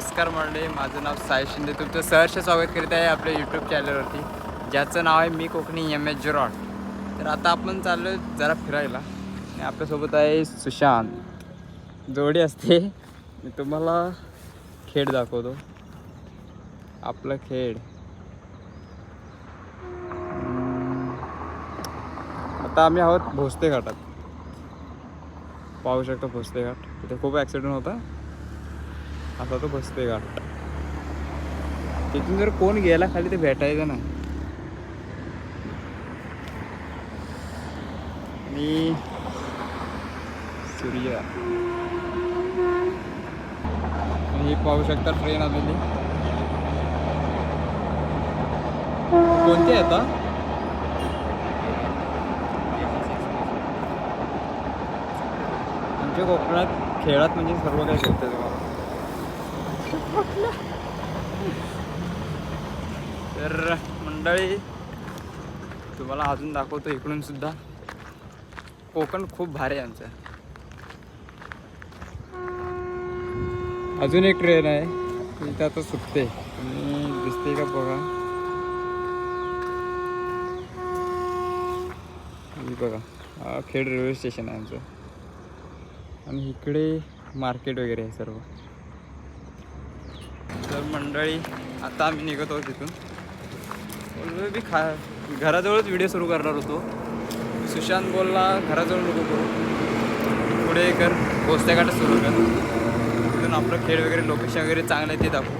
नमस्कार मंडळी माझं नाव साई शिंदे. तुमचं सहर्ष स्वागत करीत आहे आपल्या यूट्यूब चॅनलवरती ज्याचं नाव आहे मी कोकणी एम एच जॉट तर आता आपण चाललो जरा फिरायला. आणि आपल्यासोबत आहे सुशांत. जोडी असते. मी तुम्हाला खेळ दाखवतो. आपलं खेळ. आता आम्ही आहोत भोसते घाटात. पाहू शकतो भोसते घाट. तिथे खूप ॲक्सिडेंट होता. असा तो बसतोय घाट तिथून जर कोण गेला खाली ते भेटायचं ना. आणि सूर्य. हे पाहू शकता ट्रेन आलेली. कोणती आहे आता? आमच्या कोकणात खेळात म्हणजे सर्व काही करतात तुम्हाला तर मंडळी तुम्हाला अजून दाखवतो इकडून सुद्धा. कोकण खूप भारी आहे आमचं. अजून एक ट्रेन आहे. ती आता सुटते. तुम्ही दिसते का बघा? बघा. खेड रेल्वे स्टेशन आहे आमचं. आणि इकडे मार्केट वगैरे आहे सर्व. तर मंडळी आता आम्ही निघत आहोत तिथून बोललो मी खा घराजवळच व्हिडिओ सुरू करणार होतो. सुशांत बोलला घराजवळ नको करू. पुढे कर. पोचत्या घाटात सुरू कर. तिथून आपलं खेळ वगैरे लोकेशन वगैरे चांगलं आहे ते दाखवू.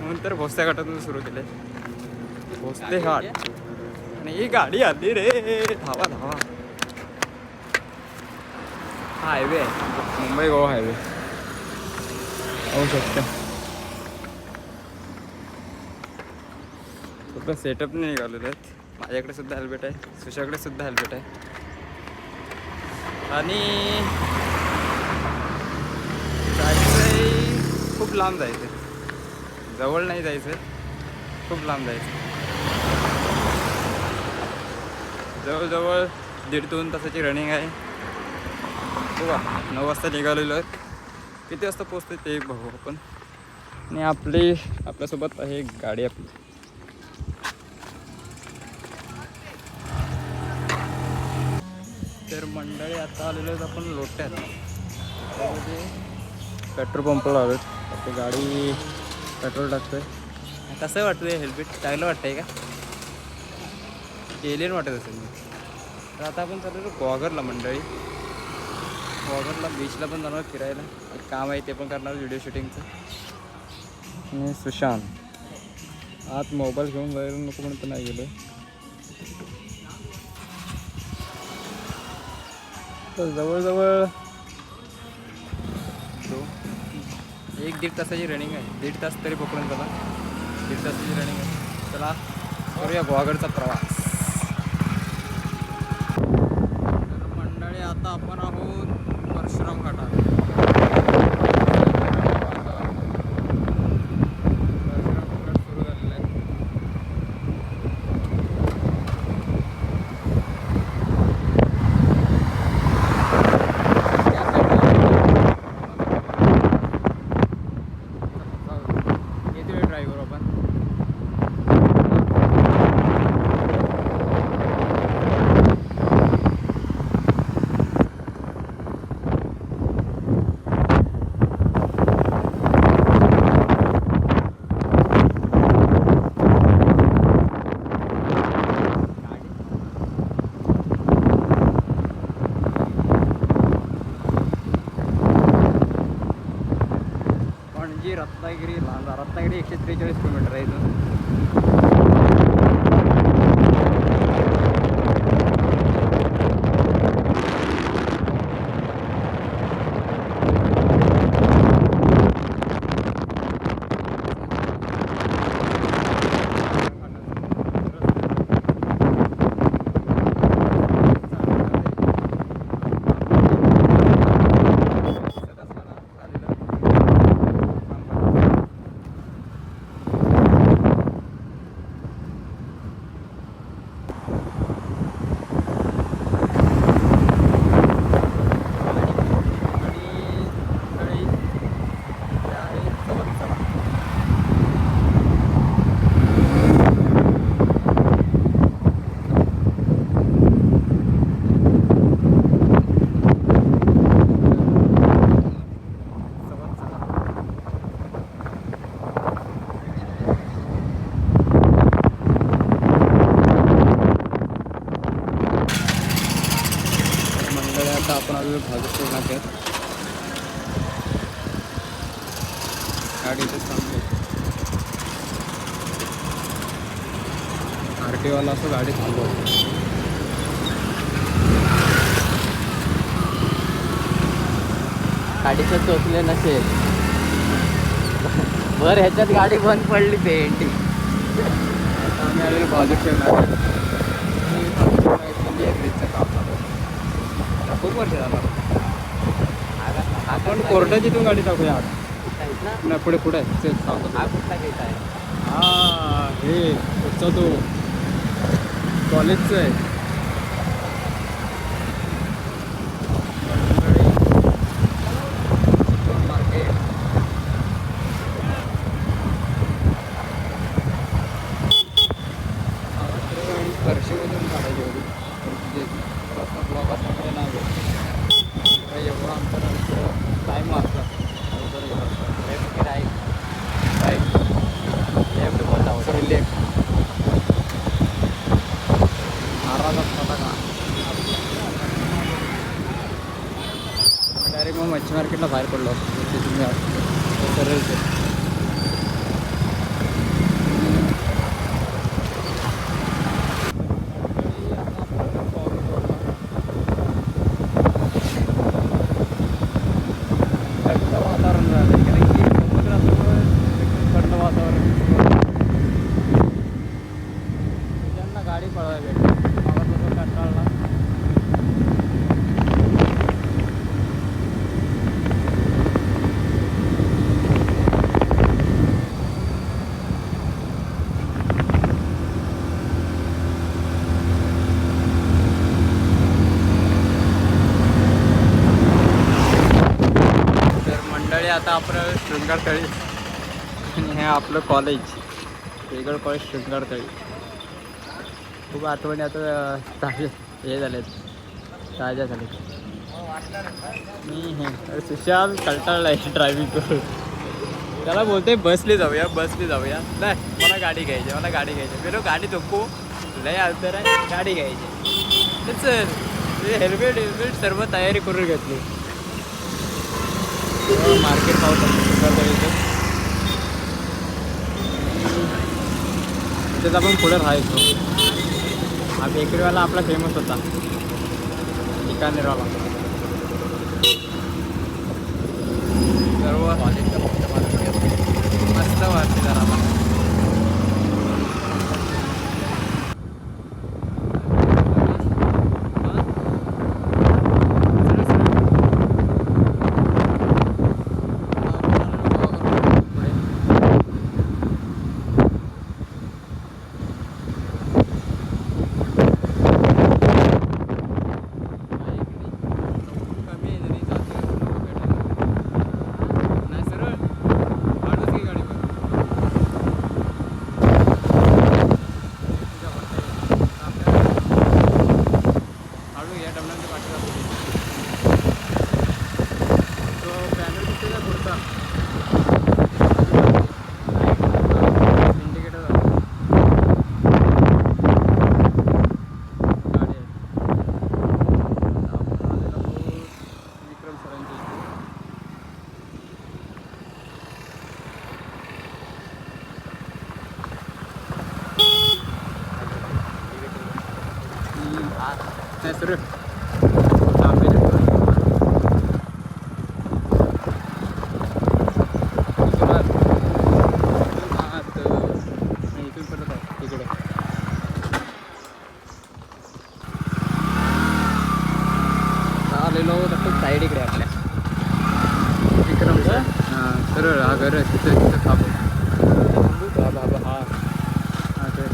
म्हणून तर भोसत्याघाटातून सुरू केलं भोसते घाट आणि ही गाडी आली रे. धावा धावा. हा हायवे आहे. मुंबई गोवा हायवे. होऊ शकतं. फक्त सेटअप नाही निघालेले आहेत. माझ्याकडे सुद्धा हेल्मेट आहे. सुशाकडे सुद्धा हेल्मेट आहे. आणि जायचं खूप लांब जायचं जवळ नाही जायचं खूप लांब जायचं जवळजवळ दीड दोन तासाची रनिंग आहे. बघा नऊ वाजता निघालेलो आहे. किती वाजता पोचते ते बघू आपण. आणि आपली आपल्यासोबत आहे गाडी आपली. मंडळी आता आलेलो आहेत आपण लोट्यात. त्यामध्ये पेट्रोल पंपला आलो आपली गाडी पेट्रोल टाकतोय. कसं वाटतंय हेल्मेट? चांगलं वाटतंय का? एलियन वाटत असेल. मी तर आता आपण चाललेलो गोवागरला मंडळी. गोवागरला बीचला पण जाणार फिरायला. एक काम आहे ते पण करणार व्हिडिओ शूटिंगचं आणि सुशांत. आत मोबाईल घेऊन जायला नको म्हणून तर नाही गेलो तर जवळजवळ एक दीड तासाची रनिंग आहे. दीड तास तरी पकडून चला. दीड तासाची रनिंग आहे. चला करूया गोवागडचा प्रवास. hasta 133. गाडीचं चोचले नसेल. बर ह्याच्यात गाडी बंद पडली चालू आहे. खूप वर्ष झालं आपण कोर्टाची इथून गाडी टाकूया. नाही पुढे पुढे. हा कुठला गेट आहे? हा हे पुढचा तो. कॉलेजचं आहे मार्केट वर्षमधून काढायची होती म्हणजे ब्लॉग असल्यामुळे नाही होत. काही एवढं अंतर टाईम वाचला लेफ्ट राईट राईट लेफ्ट बोलता सॉरी लेफ्ट महाराजात फटाका डायरेक्ट मग मच्छी मार्केटला बाहेर पडलो ते तुम्ही आत- सरळ ते. थंड वातावरण झालं कारण की समुद्र असल्यामुळे एकदम थंड वातावरण ज्यांना गाडी पळवायला भेटली मला तसं कंटाळला तर मंडळी आता आपलं शृंगारतळी. आणि हे आपलं कॉलेज वेगळं कॉलेज शृंगारतळी. खूप आठवणी आता ताजे हे झालेत. ताज्या झालेत. मी हे सुशांत सुशाल कंटाळला आहे ड्रायव्हिंग करून. त्याला बोलते बसली जाऊया बसली जाऊया. नाही मला गाडी घ्यायची मला गाडी घ्यायची. गेलो गाडी धोको लय अंतर आहे गाडी घ्यायची. तर चल. हेल्मेट हेल्मेट सर्व तयारी करून घेतली. मार्केट पाहू शकतो तिथेच आपण पुढे राहायचो. हा बेकरीवाला आपला फेमस होता. बिकानेरवाला. सर्व मस्त वाटते जरा. Thank you. साईड इकडे आपल्या. विक्रमचं? हां सरळ हा घर तिथे तिथे थांबू. हा. बाबा हा हा घर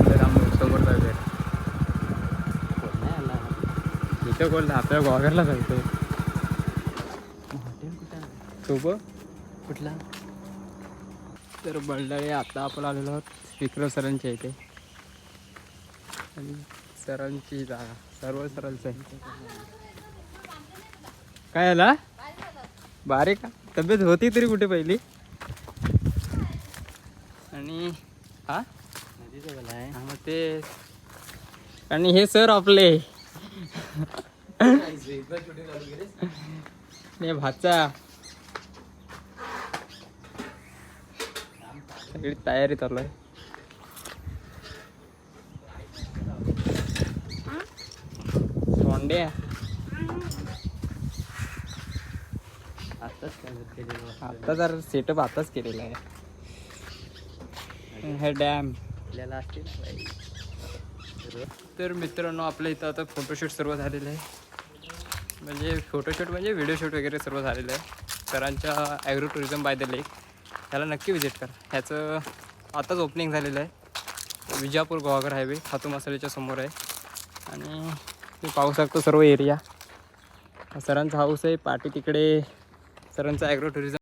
ते थांबू समोरचा घर नाही आला? इथं कोण? आपल्या गोगरला जायचं हॉटेल कुठं कुठला? तर बळडाळे आता आपण आलेलो आहोत विक्रम सरांच्या इथे. आणि सरांची जागा सर्व सरांचं आहे? काय आला बारीक? का तब्येत होती तरी कुठे पहिली? आणि हा? मग ते आणि हे सर आपले. नाही भाचा. सगळी तयारी चालू आहे. सोंडे आताच काय केलेलं आता जर सेटअप आताच केलेला आहे. हे डॅम आपल्याला. तर मित्रांनो आपल्या इथं आता फोटोशूट सर्व झालेलं आहे. म्हणजे फोटोशूट म्हणजे व्हिडिओ शूट वगैरे सर्व झालेलं आहे. सरांच्या agro tourism by the lake ह्याला नक्की विजिट करा. ह्याचं आताच ओपनिंग झालेलं आहे. विजापूर गोवागर हायवे खातू मसाल्याच्या समोर आहे. आणि पाहू शकतो सर्व एरिया हा सरांचा हाऊस आहे. पाठी तिकडे सरांचा ॲग्रो टुरिझम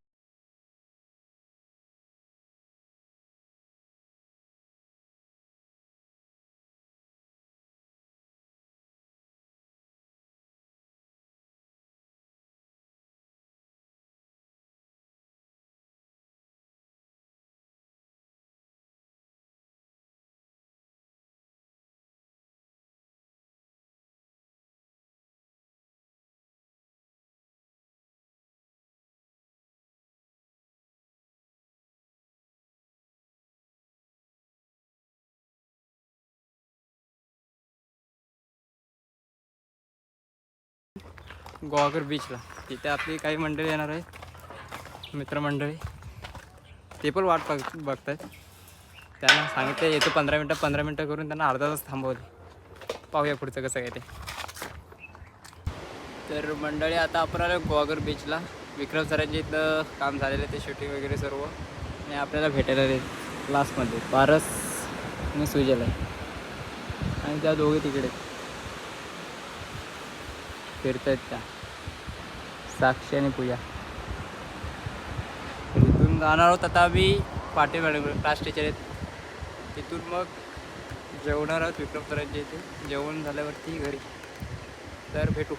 गोवागर बीचला. तिथे आपली काही मंडळी येणार आहे मित्रमंडळी. ते पण वाट बघ बघत आहेत त्यांना सांगितलं येतो पंधरा मिनटं पंधरा मिनटं करून त्यांना अर्धा तास थांबवले. पाहूया पुढचं कसं काय ते. तर मंडळी आता आपण आलो गोवागर बीचला. विक्रम सरांच्या इथलं काम झालेलं आहे ते शूटिंग वगैरे सर्व. आणि आपल्याला भेटायला आले लास्टमध्ये पारस आणि सुजल आहे आणि त्या दोघे तिकडे. आहेत. फिरतायत त्या साक्षी आणि पूजा. तर इथून जाणार आहोत आता आम्ही पाटील मॅडम क्लास टीचर आहेत. तिथून मग जेवणार आहोत विक्रम सरांच्या इथे. जेवण झाल्यावरती घरी. तर भेटू.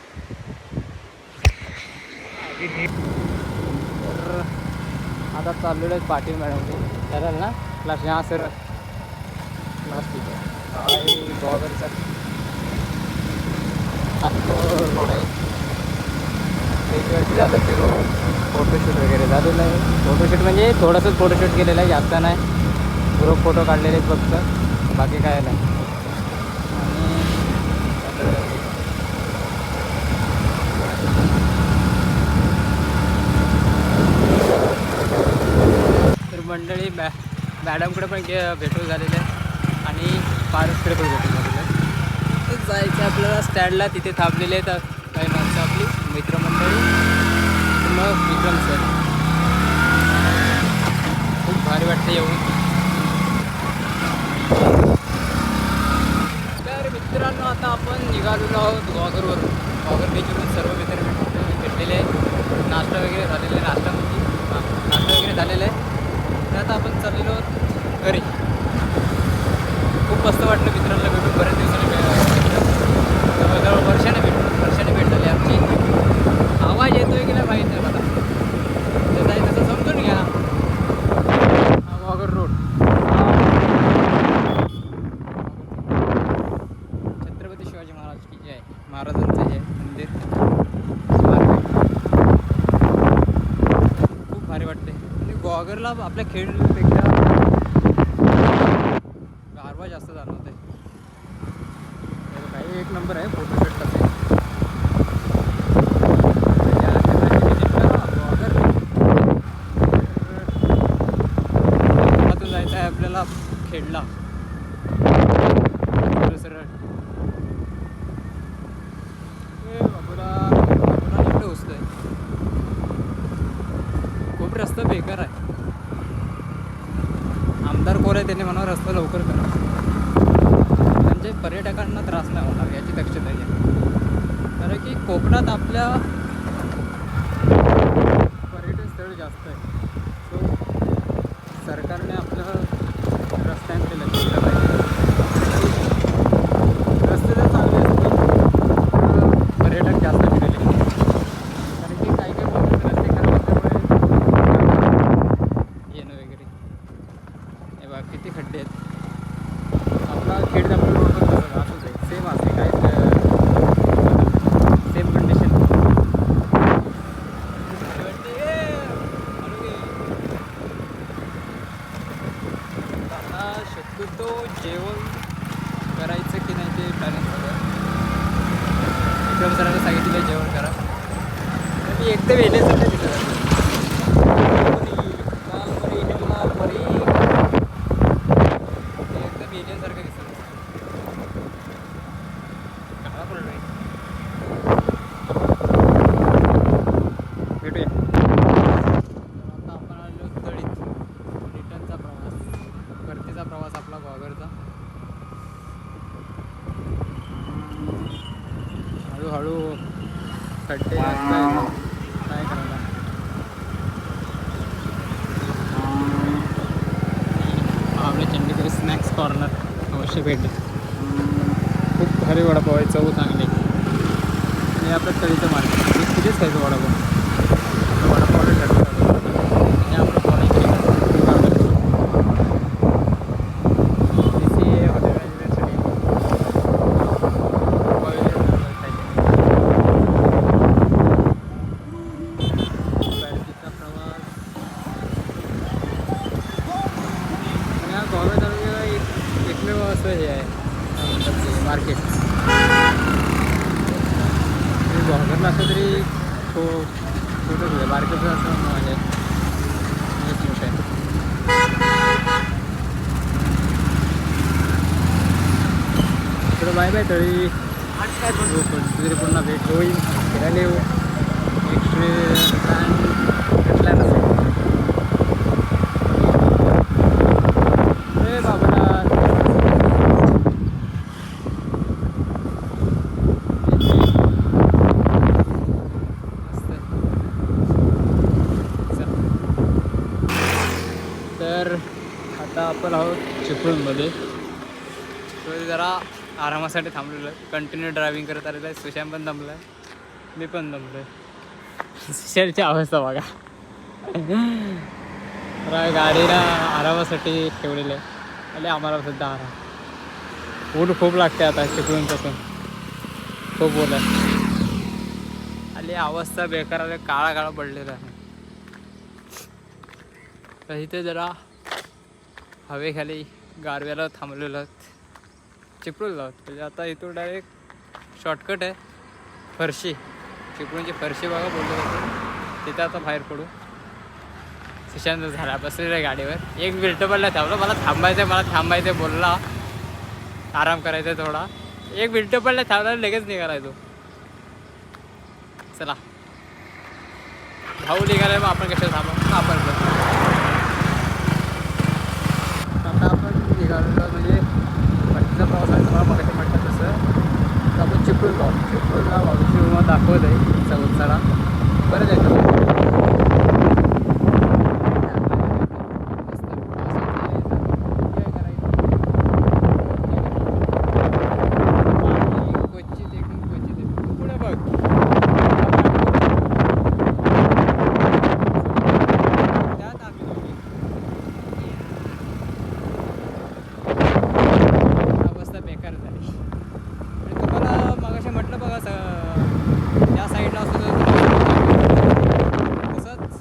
तर आता चाललेलो आहे पाटील मॅडम चालेल ना? क्लास हा सर क्लास टीचर गॉगर फोटोशूट वगैरे झालेलं आहे फोटोशूट म्हणजे थोडंसंच फोटोशूट केलेलं आहे जास्त नाही ग्रुप फोटो काढलेले आहेत फक्त बाकी काय नाही तर मंडळी मॅ मॅडमकडे पण भेटून झालेलं. आहे आणि पारसकडे पण भेटून जायचं आपल्याला स्टँडला तिथे थांबलेले आहेत काही माणसं आपली मित्रमंडळी. मग विक्रम सर खूप भारी वाटतं येऊन. तर मित्रांनो आता आपण निघालेलो आहोत गॉगरवरून गॉगर बीचवरून सर्व मित्र भेट- भेटलेले आहेत नाश्ता वगैरे झालेला आहे नाश्ता म्हणजे हां नाश्ता वगैरे झालेला आहे तर आता आपण चाललेलो आहोत घरी खूप मस्त वाटलं मित्रांना भेटून बऱ्याच दिवसांनी भेटलं जवळजवळ वर्षाने भेट वर्षाने भेट झाली आमची आवाज येतोय की नाही माहीत नाही मला जसं आहे तसं समजून घ्या हा वाघर रोड छत्रपती शिवाजी महाराज की जय महाराजांचं हे मंदिर खूप भारी वाटते गोवागरला आपल्या खेळपेक्षा गारवा जास्त जाणवते काही एक नंबर आहे गावातून जायचं आहे आपल्याला खेडला तो जरा आरामासाठी थांबलेलो. आहे कंटिन्यू ड्रायव्हिंग करत आलेलं आहे. सुशांत पण आहे मी पण दमलो आहे सुशांतची अवस्था बघा. तर गाडीला आरामासाठी ठेवलेलं आहे. आणि आम्हाला सुद्धा आराम. ऊन खूप लागते आता चिपळूणपासून खूप ऊन आहे. आणि अवस्था बेकार आले काळा काळा पडलेला आहे. तर इथे जरा हवेखाली गारव्याला थांबलेलो आहोत. चिपळूणला आहोत. म्हणजे आता इथून डायरेक्ट शॉर्टकट आहे. फरशी. चिपळूणची फरशी बघा बोललो जातो तिथे आता बाहेर पडू. सुशांत झाला. बसलेला आहे गाडीवर. एक मिनिट पडला थांबलो. मला थांबायचं आहे मला थांबायचं आहे बोलला. आराम करायचा आहे थोडा. एक मिनिट पडला थांबला लगेच निघालाय तो चला. भाऊ निघाला मग आपण कसं थांबा आपण पण. आता आपण निघालेलो म्हणजे भरतीचा प्रवास आहे तुम्हाला मगाशी म्हटलं तसं तर आपण चिपळूण विमा दाखवत आहे चौथाला बरं जायचं क्वचित एकदम क्वचित आहे. तू पुढे बघ त्यात आम्ही दोघी. अवस्था बेकार झाली आणि तुम्हाला मगाशी म्हटलं बघा स त्या साईडला असतो तसंच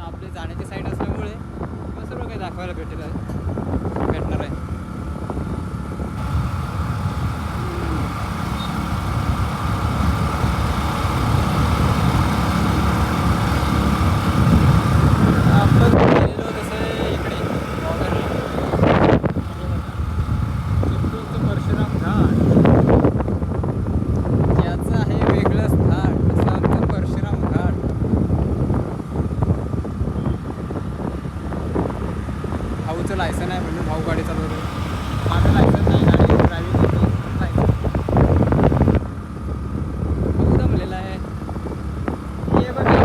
आपली जाण्याची साईड असल्यामुळे मला सर्व काही दाखवायला भेटेल आहे भेटणार आहे आपण गेलेलो तसं इकडे वाघरला चिपळूणचं परशुराम घाट याचं आहे वेगळंच घाट तसं आमचं परशुराम घाट भाऊचं लायसन आहे म्हणून भाऊ गाडी चालवतो माझं लायसन नाही गाडी ड्रायव्हिंग येते लायसन भाऊ दमलेला आहे ये बघा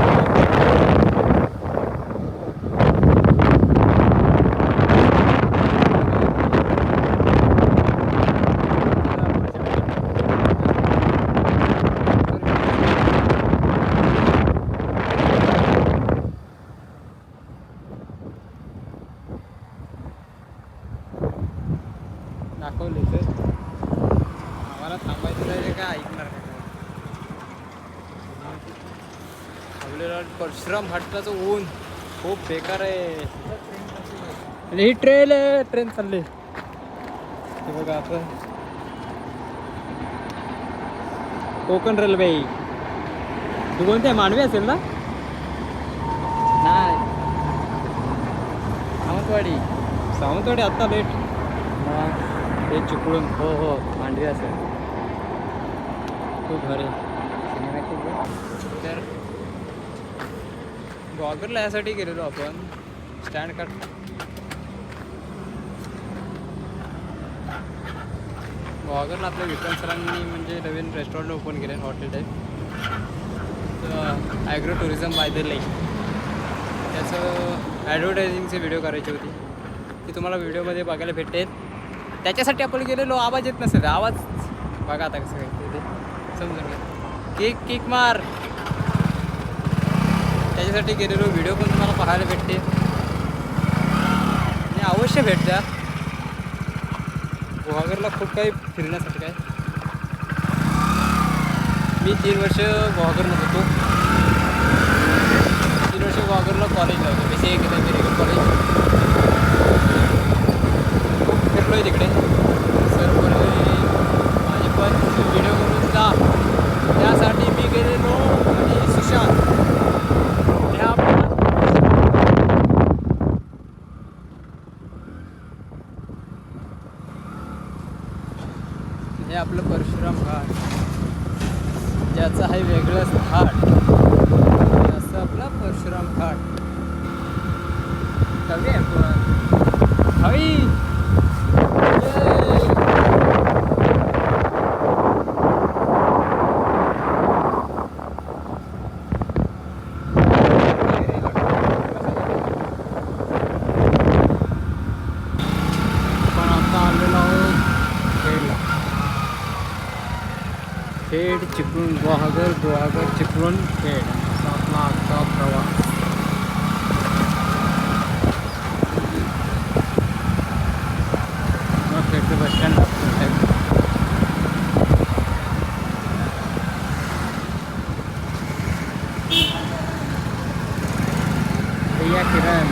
दाखवले तर आम्हाला काय ऐकणार परशुराम घाटाचं ऊन खूप बेकार आहे. आणि ही ट्रेन आहे ट्रेन चालली. हे बघा आता कोकण रेल्वे तू कोणते? मांडवी असेल ना? नाही. सावंतवाडी. सावंतवाडी आत्ता लेट मग. हे चिपळूण. हो हो मांडवी असेल. खूप भारी. तर गॉगरला यासाठी गेलेलो आपण. स्टँड काढ गॉगरला आपल्या विक्रम सरांनी म्हणजे नवीन रेस्टॉरंट ओपन केले hotel type agro tourism by the lake त्याचं ॲडव्हर्टायझिंगचे व्हिडिओ करायची होती. ती तुम्हाला व्हिडिओमध्ये बघायला भेटेल. त्याच्यासाठी आपण गेलेलो आवाज येत नसेल. आवाज बघा आता कसं काय ते. समजून घ्या. केक केक मार. त्याच्यासाठी गेलेलो व्हिडिओ पण तुम्हाला पाहायला भेटते. आणि अवश्य भेट द्या. गुहागरला खूप काही फिरण्यासाठी काय मी तीन वर्ष गुहागरमध्ये होतो. तीन वर्ष गुहागरला कॉलेजला होतो. बी सी ए केलं मेडिकल कॉलेज खूप फिरलो आहे तिकडे. सर बोलले माझे पण व्हिडिओ करून जा त्यासाठी मी गेलेलो आणि सुशांत हे आपलं हे आपलं परशुराम घाट ज्याचं आहे वेगळंच घाट असं आपला परशुराम घाट कवी आहे पण हवी आपण आता आलेलो आहोत खेडला खेड चिपळूण गुहागर गुहागर चिपळूण खेड. असा आपला आजचा प्रवास मग खेडचं बस स्टँड भैया किरण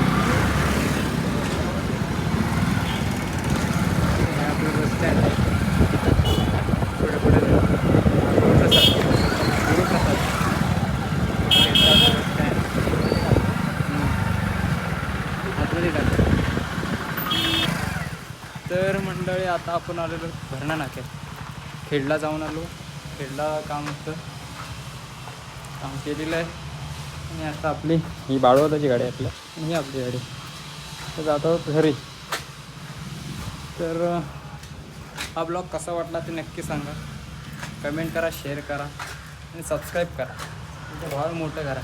हे आपलं बस स्टँड आहे पुढे पुढे जाऊ. गुरुप्रसाद गुरुप्रसाद खेडचा बस स्टँड हम्म. आतमध्ये टाक. तर मंडळी आता आपण आलेलो भरणा नाक्यात. खेडला जाऊन आलो. खेडला काम होतं. काम केलेलं आहे. आणि आता आपली ही बाळवताची गाडी आहे आपल्या आणि ही आपली गाडी. तर जातो आहोत घरी. तर हा ब्लॉग कसा वाटला ते नक्की सांगा. कमेंट करा शेअर करा. आणि सबस्क्राईब करा. म्हणजे तुमचं भाव मोठं करा.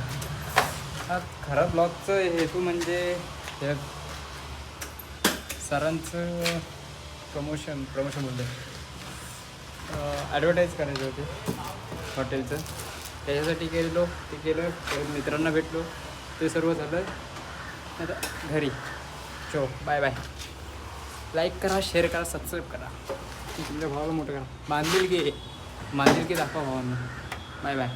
हा खरा ब्लॉगचं हेतू म्हणजे सरांचं प्रमोशन प्रमोशन बोलतो ॲडव्हर्टाईज करायचे होते हॉटेलचं त्याच्यासाठी गेलो ते केलं मित्रांना भेटलो. ते सर्व झालं. आता घरी. चो बाय बाय लाईक करा शेअर करा सबस्क्राईब करा. तुमच्या भावाला मोठं करा. बांधील की बांधील की दाखवा भावांना. Bye bye